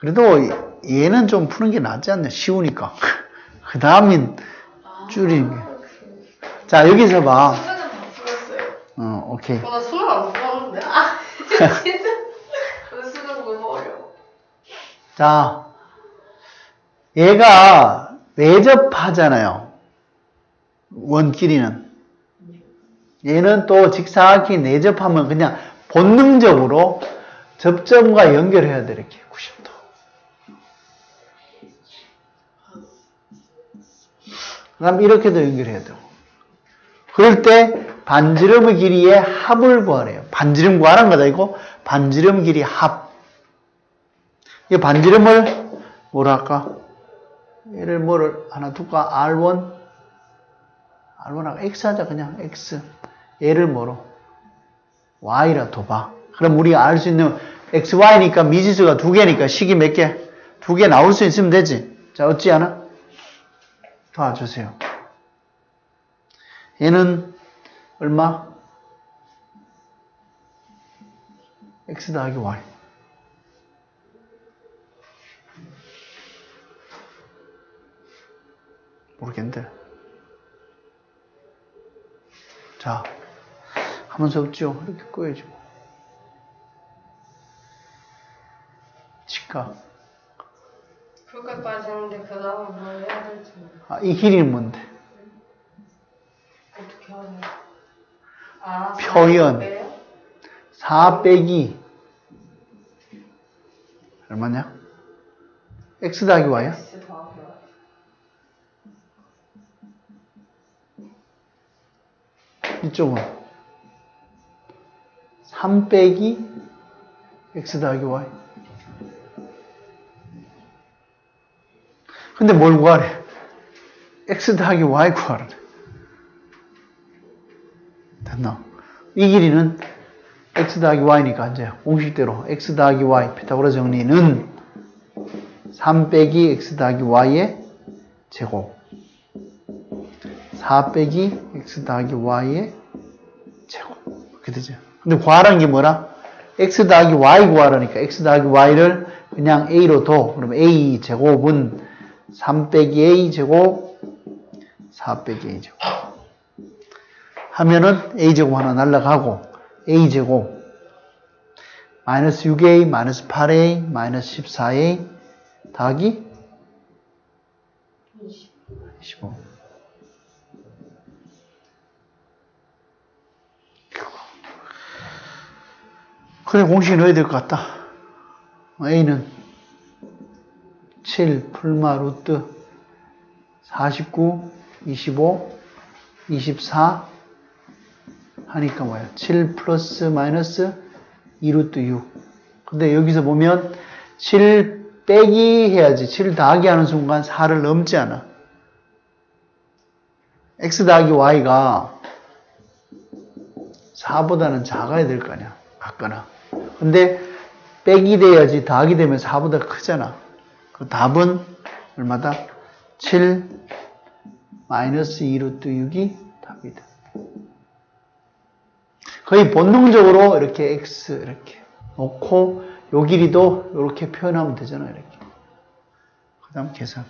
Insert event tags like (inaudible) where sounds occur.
그래도 얘는 좀 푸는 게 낫지 않냐? 쉬우니까. (laughs) 그 다음엔 줄이는 게. 자, 여기서 봐. 풀었어요. 어, 오케이. 어, 나 수능 안 풀었는데. 아, 진짜. 수능 너무 어려워. 자, 얘가 외접하잖아요. 원끼리는. 얘는 또 직사각이 내접하면 그냥 본능적으로 접점과 연결해야 돼, 이렇게. 90 그 다음 이렇게도 연결해야 되고. 그럴 때 반지름의 길이의 합을 구하래요. 반지름 구하는 거다, 이거. 반지름 길이 합. 이 반지름을 뭐라 할까? 얘를 뭐를 하나 둘까? R1? R1하고 X 하자, 그냥 X. 얘를 뭐로? Y라 둬봐. 그럼 우리가 알 수 있는 X, Y니까 미지수가 두 개니까 식이 몇 개? 두 개 나올 수 있으면 되지. 자, 어찌 하나? 도와주세요. 얘는 얼마? X 더하기 Y. 모르겠는데. 자, 하면서 없죠? 이렇게 꺼야지 뭐. 치과. 그것까지 했는데 그 다음에 뭘 해야 될지. 아, 이 길이는 뭔데? 어떻게 하냐. 아, 표현. 빼요? 4 빼기 얼마냐? x 더하기 y야? X 더하기 Y. 이쪽은 3 빼기 x 더하기 y 근데 뭘 구하래? x 더하기 y 구하래 됐나? 이 길이는 x 더하기 y니까 이제 공식대로 x 더하기 y 피타고라 정리는 3 빼기 x 더하기 y의 제곱 4 빼기 x 더하기 y의 제곱 그렇게 되죠 근데 구하라는 게 뭐라? x 더하기 y 구하라니까 x 더하기 y를 그냥 a로 둬 그럼 a 제곱은 3 빼기 a 제곱 4 빼기 a 제곱. 하면은 a 제곱 하나 날라가고 a 제곱 마이너스 6a 마이너스 8a 마이너스 14a 더하기 25 그래 공식에 넣어야 될 것 같다. A는 7 풀마 루트 49 25 24 하니까 뭐야? 7 플러스 마이너스 2루트 6. 근데 여기서 보면 7 빼기 해야지. 7 더하기 하는 순간 4를 넘지 않아. x 더하기 y가 4보다는 작아야 될 거 아니야. 같거나. 근데 빼기 돼야지 더하기 되면 4보다 크잖아. 그 답은 얼마다? 7 마이너스 2루트 6이 답이다. 거의 본능적으로 이렇게 x 이렇게 놓고 요 길이도 이렇게 표현하면 되잖아요. 이렇게. 그 다음 계산.